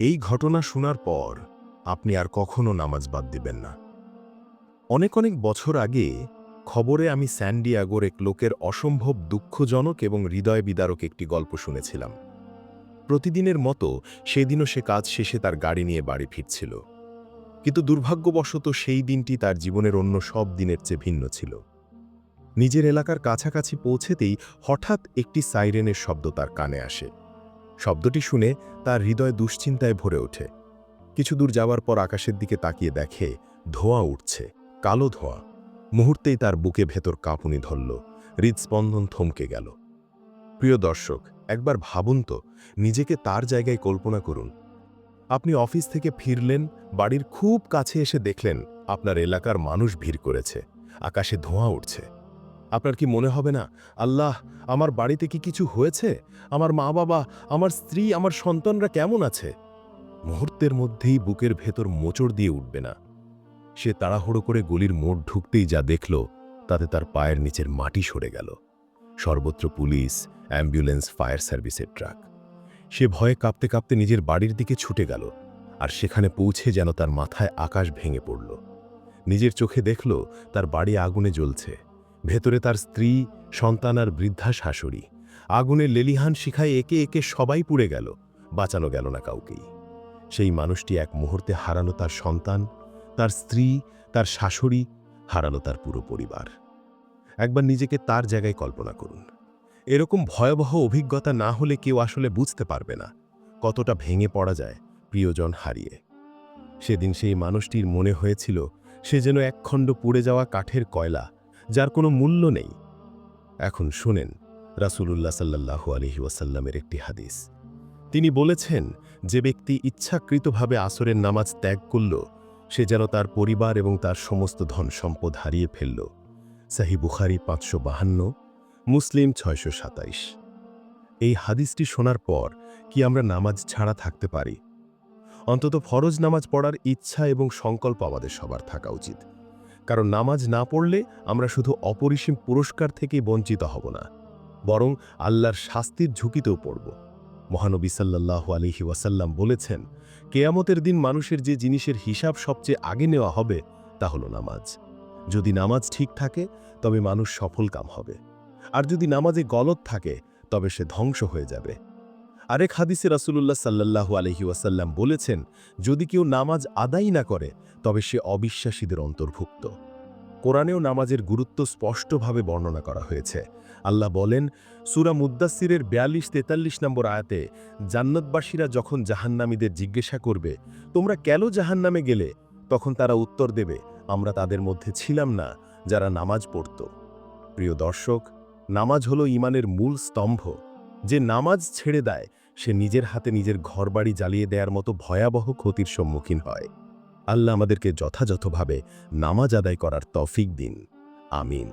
এই ঘটনা শোনার পর আপনি আর কখনো নামাজ বাদ দিবেন না। অনেক অনেক বছর আগে খবরে আমি স্যান্ডিয়াগোর এক লোকের অসম্ভব দুঃখজনক এবং হৃদয় বিদারক একটি গল্প শুনেছিলাম। প্রতিদিনের মতো সেদিনও সে কাজ শেষে তার গাড়ি নিয়ে বাড়ি ফিরছিল। কিন্তু দুর্ভাগ্যবশত সেই দিনটি তার জীবনের অন্য সব দিনের চেয়ে ভিন্ন ছিল। নিজের এলাকার কাছাকাছি পৌঁছেতেই হঠাৎ একটি সাইরেনের শব্দ তার কানে আসে। শব্দটি শুনে তার হৃদয় দুশ্চিন্তায় ভরে ওঠে। কিছু দূর যাওয়ার পর আকাশের দিকে তাকিয়ে দেখে ধোঁয়া উঠছে, কালো ধোঁয়া। মুহূর্তেই তার বুকে ভেতর কাঁপুনি ধরল, হৃদস্পন্দন থমকে গেল। প্রিয় দর্শক, একবার ভাবুন তো, নিজেকে তার জায়গায় কল্পনা করুন। আপনি অফিস থেকে ফিরলেন, বাড়ির খুব কাছে এসে দেখলেন, আপনার এলাকার মানুষ ভিড় করেছে, আকাশে ধোঁয়া উঠছে। আপনার কি মনে হবে না? আল্লাহ, আমার বাড়িতে কি কিছু হয়েছে? আমার মা বাবা আমার স্ত্রী, আমার সন্তানরা কেমন আছে? মুহূর্তের মধ্যেই বুকের ভেতর মোচড় দিয়ে উঠবে না। সে তাড়াহুড়ো করে গলির মোড় ঢুকতেই যা দেখল, তাতে তার পায়ের নিচের মাটি সরে গেল। সর্বত্র পুলিশ, অ্যাম্বুলেন্স, ফায়ার সার্ভিসের ট্রাক। সে ভয়ে কাঁপতে কাঁপতে নিজের বাড়ির দিকে ছুটে গেল আর সেখানে পৌঁছে যেন তার মাথায় আকাশ ভেঙে পড়ল। নিজের চোখে দেখল, তার বাড়ি আগুনে জ্বলছে। ভেতরে তার স্ত্রী, সন্তান আর বৃদ্ধা শাশুড়ি। আগুনে লেলিহান শিখায় একে একে সবাই পুড়ে গেল, বাঁচানো গেল না কাউকেই। সেই মানুষটি এক মুহূর্তে হারালো তার সন্তান, তার স্ত্রী, তার শাশুড়ি, হারালো তার পুরো পরিবার। একবার নিজেকে তার জায়গায় কল্পনা করুন। এরকম ভয়াবহ অভিজ্ঞতা না হলে কেউ আসলে বুঝতে পারবে না কতটা ভেঙে পড়া যায় প্রিয়জন হারিয়ে। সেদিন সেই মানুষটির মনে হয়েছিল, সে যেন একখণ্ড পুড়ে যাওয়া কাঠের কয়লা যার কোনো মূল্য নেই। এখন শোনেন রাসূলুল্লাহ সাল্লাল্লাহু আলহি ওয়াসাল্লামের একটি হাদিস। তিনি বলেছেন, যে ব্যক্তি ইচ্ছাকৃতভাবে আসরের নামাজ ত্যাগ করল, সে যেন তার পরিবার এবং তার সমস্ত ধন সম্পদ হারিয়ে ফেলল। সাহি বুখারি পাঁচশো বাহান্ন, মুসলিম ছয়শো সাতাইশ। এই হাদিসটি শোনার পর কি আমরা নামাজ ছাড়া থাকতে পারি? অন্তত ফরজ নামাজ পড়ার ইচ্ছা এবং সংকল্প আমাদের সবার থাকা উচিত। কারণ নামাজ না পড়লে আমরা শুধু অপরিসীম পুরস্কার থেকেই বঞ্চিত হব না, বরং আল্লাহর শাস্তির ঝুঁকিতেও পড়ব। মহানবী সাল্লাল্লাহু আলিহি ওয়াসাল্লাম বলেছেন, কেয়ামতের দিন মানুষের যে জিনিসের হিসাব সবচেয়ে আগে নেওয়া হবে, তা হলো নামাজ। যদি নামাজ ঠিক থাকে, তবে মানুষ সফল কাম হবে। আর যদি নামাজে গলত থাকে, তবে সে ধ্বংস হয়ে যাবে। আরেক হাদিসে রাসূলুল্লাহ সাল্লাল্লাহু আলহি ওয়াসাল্লাম বলেছেন, যদি কেউ নামাজ আদায় না করে, তবে সে অবিশ্বাসীদের অন্তর্ভুক্ত। কোরআনেও নামাজের গুরুত্ব স্পষ্টভাবে বর্ণনা করা হয়েছে। আল্লাহ বলেন, সুরা মুদ্দাসিরের বিয়াল্লিশ তেতাল্লিশ নম্বর আয়াতে, জান্নাতবাসীরা যখন জাহান্নামীদের জিজ্ঞাসা করবে, তোমরা কেন জাহান্নামে গেলে? তখন তারা উত্তর দেবে, আমরা তাদের মধ্যে ছিলাম না, যারা নামাজ পড়ত। প্রিয় দর্শক, নামাজ হলো ইমানের মূল স্তম্ভ। যে নামাজ ছেড়ে দেয়, সে নিজের হাতে নিজের ঘরবাড়ি জ্বালিয়ে দেওয়ার মতো ভয়াবহ ক্ষতির সম্মুখীন হয়। আল্লাহ আমাদেরকে যথাযথভাবে নামাজ আদায় করার তফিক দিন। আমিন।